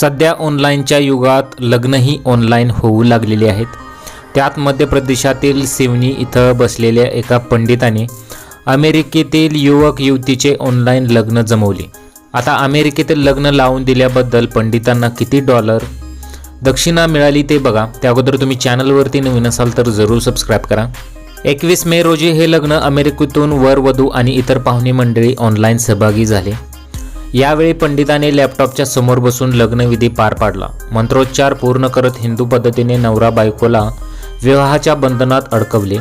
सध्या ऑनलाईनच्या युगात लग्नही ऑनलाईन होऊ लागलेली आहेत. त्यात मध्य प्रदेशातील सिवनी इथं बसलेल्या एका पंडिताने अमेरिकेतील युवक युवतीचे ऑनलाईन लग्न जमवले. आता अमेरिकेतील लग्न लावून दिल्याबद्दल पंडितांना किती डॉलर दक्षिणा मिळाली ते बघा. त्या अगोदर तुम्ही चॅनलवरती नवीन असाल तर जरूर सबस्क्राईब करा. एकवीस मे रोजी हे लग्न अमेरिकेतून वर वधू आणि इतर पाहुणे मंडळी ऑनलाईन सहभागी झाले. यावेळी पंडिताने लॅपटॉपच्या समोर बसून लग्नविधी पार पाडला. मंत्रोच्चार पूर्ण करत हिंदू पद्धतीने नवरा बायकोला विवाहाच्या बंधनात अडकवले.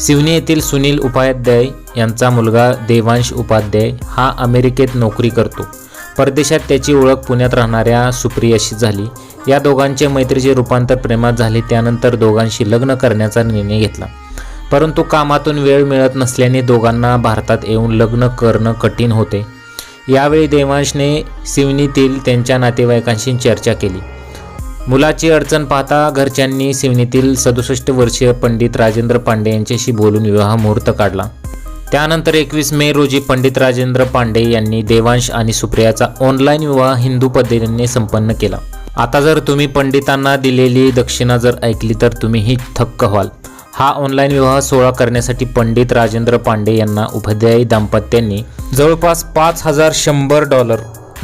सिवनी येथील सुनील उपाध्याय यांचा मुलगा देवांश उपाध्याय हा अमेरिकेत नोकरी करतो. परदेशात त्याची ओळख पुण्यात राहणाऱ्या सुप्रियाशी झाली. या दोघांचे मैत्रीचे रूपांतर प्रेमात झाले त्यानंतर दोघांशी लग्न करण्याचा निर्णय घेतला. परंतु कामातून वेळ मिळत नसल्याने दोघांना भारतात येऊन लग्न करणं कठीण होते. यावेळी देवांशने सिवनीतील त्यांच्या नातेवाईकांशी चर्चा केली. मुलाची अडचण पाहता घरच्यांनी सिवनीतील सदुसष्ट वर्षीय पंडित राजेंद्र पांडे यांच्याशी बोलून विवाह मुहूर्त काढला. त्यानंतर एकवीस मे रोजी पंडित राजेंद्र पांडे यांनी देवांश आणि सुप्रियाचा ऑनलाईन विवाह हिंदू पद्धतीने संपन्न केला. आता जर तुम्ही पंडितांना दिलेली दक्षिणा जर ऐकली तर तुम्हीही थक्क व्हाल. हा ऑनलाईन विवाह सोहळा करण्यासाठी पंडित राजेंद्र पांडे यांना उपाध्यायी दाम्पत्यांनी जवळपास पाच हजार शंभर डॉलर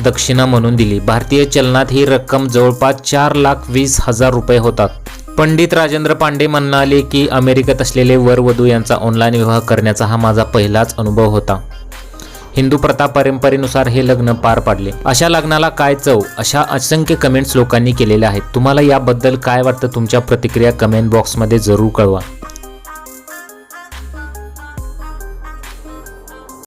दक्षिणा म्हणून दिली. भारतीय चलनात ही रक्कम जवळपास चार लाख वीस हजार रुपये होतात. पंडित राजेंद्र पांडे म्हणाले की अमेरिकेत असलेले वरवधू यांचा ऑनलाईन विवाह करण्याचा हा माझा पहिलाच अनुभव होता. हिंदू प्रथा परंपरेनुसार हे लग्न पार पाडले. अशा लग्नाला काय चव? अशा असंख्य कमेंट्स लोकांनी केलेल्या आहेत. तुम्हाला याबद्दल काय वाटतं? तुमच्या प्रतिक्रिया कमेंट बॉक्समध्ये जरूर कळवा.